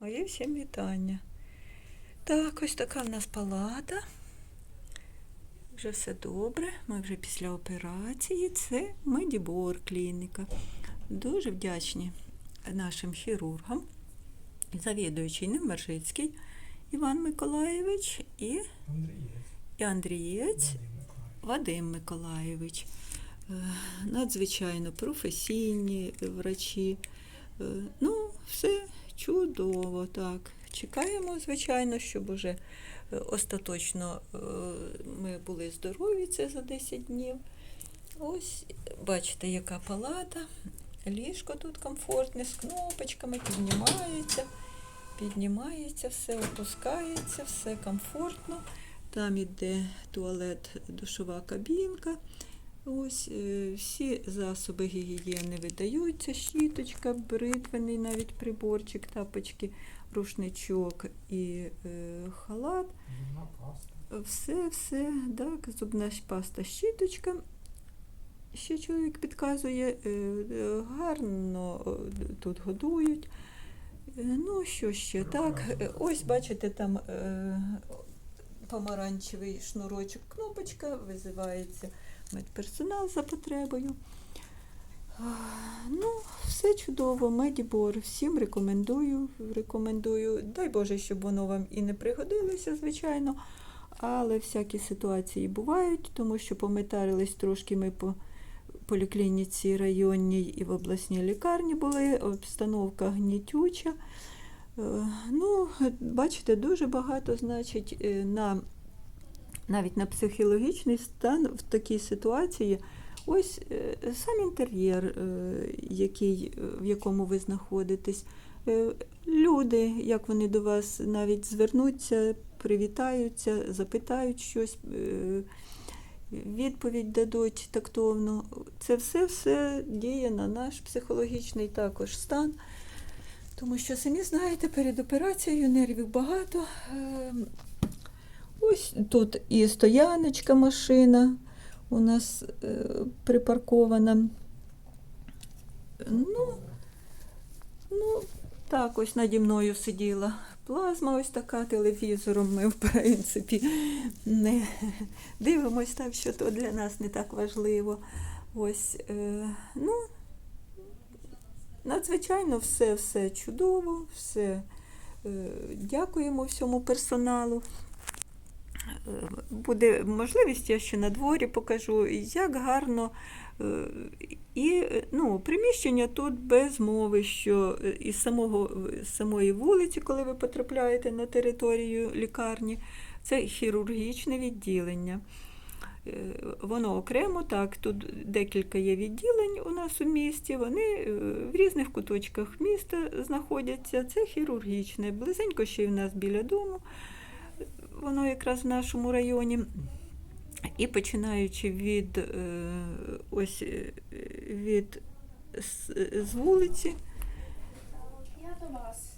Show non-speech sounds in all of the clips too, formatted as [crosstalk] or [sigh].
Моє всім вітання. Так, ось така в нас палата. Вже все добре. Ми вже після операції. Це Медібор клініка. Дуже вдячні нашим хірургам, завідуючий Немержицький Іван Миколаєвич і, Андрієць. і Андрієць Вадим Миколаєвич. Е, Надзвичайно професійні врачі. Е, Ну, все чудово, так. Чекаємо, звичайно, щоб уже е, остаточно е, ми були здорові, це за 10 днів. Ось, бачите, яка палата. Ліжко тут комфортне, з кнопочками, піднімається, піднімається, все опускається, все комфортно. Там іде туалет, душова кабінка. Ось е, всі засоби гігієни видаються, щіточка, бритвений навіть приборчик, тапочки, рушничок і е, халат. Все, все, так, зубна паста, щіточка. Ще чоловік підказує, е, гарно тут годують. Ну, що ще? Так, ось бачите, там е, помаранчевий шнурочок, кнопочка, визивається медперсонал за потребою. Ну, все чудово, медібор. Всім рекомендую. Рекомендую. Дай Боже, щоб воно вам і не пригодилося, звичайно. Але всякі ситуації бувають, тому що пометарились трошки ми по поліклініці районній і в обласній лікарні були, обстановка гнітюча. Е, Ну, бачите, дуже багато, значить, е, на, навіть на психологічний стан в такій ситуації. Ось е, сам інтер'єр, е, який, е, в якому ви знаходитесь. Люди, як вони до вас навіть звернуться, привітаються, запитають щось, відповідь дадуть тактовно. Це все все діє на наш психологічний також стан. Тому що самі знаєте, перед операцією нервів багато. Ось тут і стояночка машина у нас е, припаркована. Ну, ну, так, ось наді мною сиділа плазма, ось така телевізором. Ми, в принципі, не дивимось так, що то для нас не так важливо. Ось, е, ну, надзвичайно все, все чудово, все. Е, дякуємо всьому персоналу. Е, Буде можливість, я ще на дворі покажу, як гарно. е, І ну, приміщення тут без мови, що е, із самого, самої вулиці, коли ви потрапляєте на територію лікарні, це хірургічне відділення. Воно окремо, так, тут декілька є відділень у нас у місті, вони в різних куточках міста знаходяться. Це хірургічне, близенько ще й в нас біля дому, воно якраз в нашому районі. І починаючи від, е, ось, е, від з, з вулиці, Я до вас.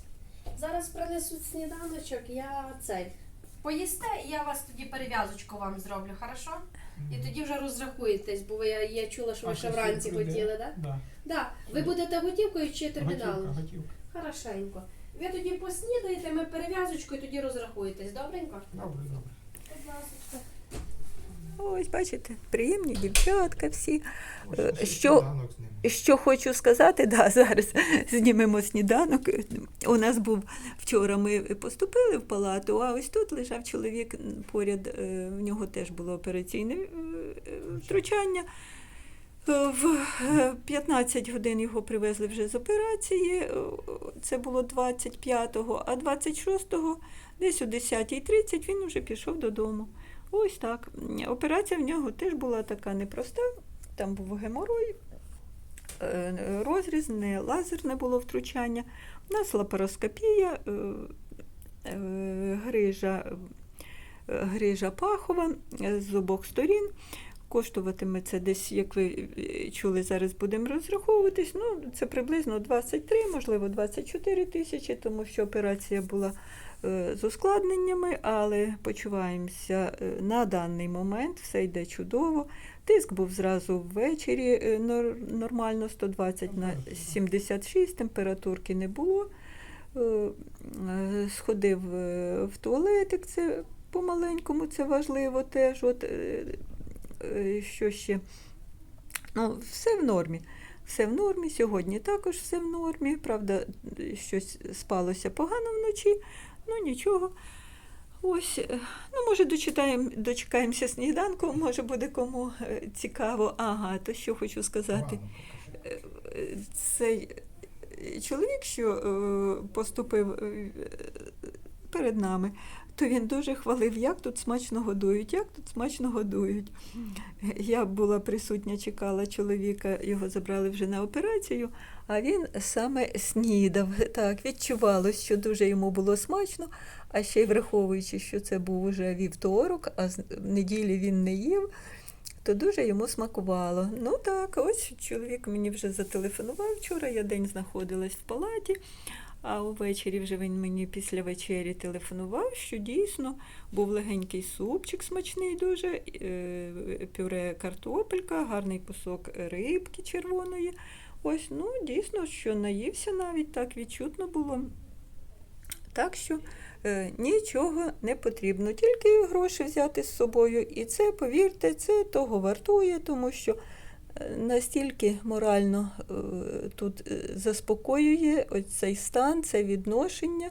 Зараз принесуть сніданочок, я цей. Поїсте, і я вас тоді перев'язочку вам зроблю, хорошо? І тоді вже розрахуєтесь, бо ви, я, я чула, що ви ще вранці хотіли, так? Да? Да. Да. Ви будете готівкою чи терміналом? Готівка, готівка. Хорошенько. Ви тоді поснідаєте, ми перев'язочку і тоді розрахуєтесь, добренько? Добре, добре. Будь ласка. ось бачите, приємні дівчатка всі. Ось Е, що- сніданок з ними. Що хочу сказати, да, зараз знімемо сніданок. У нас був вчора ми поступили в палату, а ось тут лежав чоловік поряд, е, в нього теж було операційне е, е, втручання. Е, В е, 15 годин його привезли вже з операції, е, це було 25-го, а 26-го, десь о 10.30 він вже пішов додому. Ось так. Операція в нього теж була така непроста, там був геморой, е, розріз, не лазерне було втручання. У нас лапароскопія, е, е, грижа, е, грижа пахова е, з обох сторін. Коштуватиме це десь, як ви е, чули, зараз будемо розраховуватись. Ну, це приблизно 23, можливо, 24 тисячі, тому що операція була е, з ускладненнями, але почуваємося е, на даний момент, все йде чудово. Тиск був зразу ввечері нор- нормально 120 на 76, температурки не було. сходив в туалетик, це по-маленькому, це важливо теж. От, що ще? Ну, все в нормі. Все в нормі. Сьогодні також все в нормі. Правда, щось спалося погано вночі, ну нічого. Ось, е, ну, може, дочитаємо, дочекаємося сніданку, може буде кому е, цікаво. Ага, то що хочу сказати. Е, Цей е, чоловік, що е, поступив е, перед нами, то він дуже хвалив, як тут смачно годують, як тут смачно годують. Я була присутня, чекала чоловіка, його забрали вже на операцію, а він саме снідав. [laughs] Так, відчувалось, що дуже йому було смачно, а ще й враховуючи, що це був уже вівторок, а з- неділі він не їв, то дуже йому смакувало. Ну так, ось чоловік мені вже зателефонував вчора, я день знаходилась в палаті. А увечері вже він мені після вечері телефонував, що дійсно був легенький супчик смачний дуже, е, пюре картопелька, гарний кусок рибки червоної. Ось, ну дійсно, що наївся навіть так відчутно було. Так що е, нічого не потрібно, тільки гроші взяти з собою. І це, повірте, це того вартує, тому що настільки морально е, тут е, заспокоює цей стан, це відношення.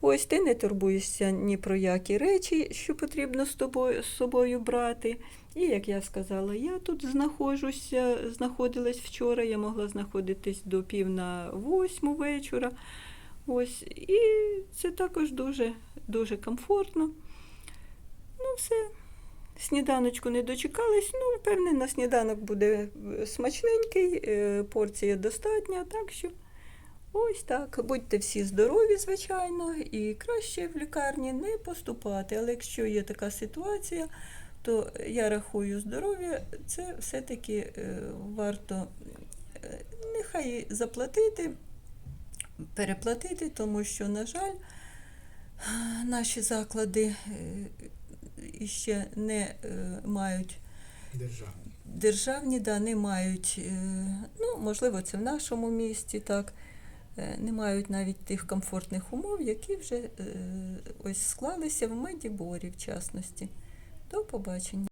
Ось ти не турбуєшся ні про які речі, що потрібно з тобою з собою брати. І як я сказала, я тут знаходжуся, знаходилась вчора, я могла знаходитись до пів на восьму вечора. Ось, і це також дуже, дуже комфортно. Ну, все. Сніданочку не дочекались. Ну, певне, на сніданок буде е, смачненький, е, порція достатня, так що ось так. Будьте всі здорові, звичайно, і краще в лікарні не поступати. Але якщо є така ситуація, то я рахую здоров'я, це все-таки е, варто нехай заплатити переплатити, тому що, на жаль, наші заклади е, іще не е, мають державні, державні, да, не мають, е, ну, можливо, це в нашому місті, так, е, не мають навіть тих комфортних умов, які вже е, ось склалися в медіборі, в частності. До побачення.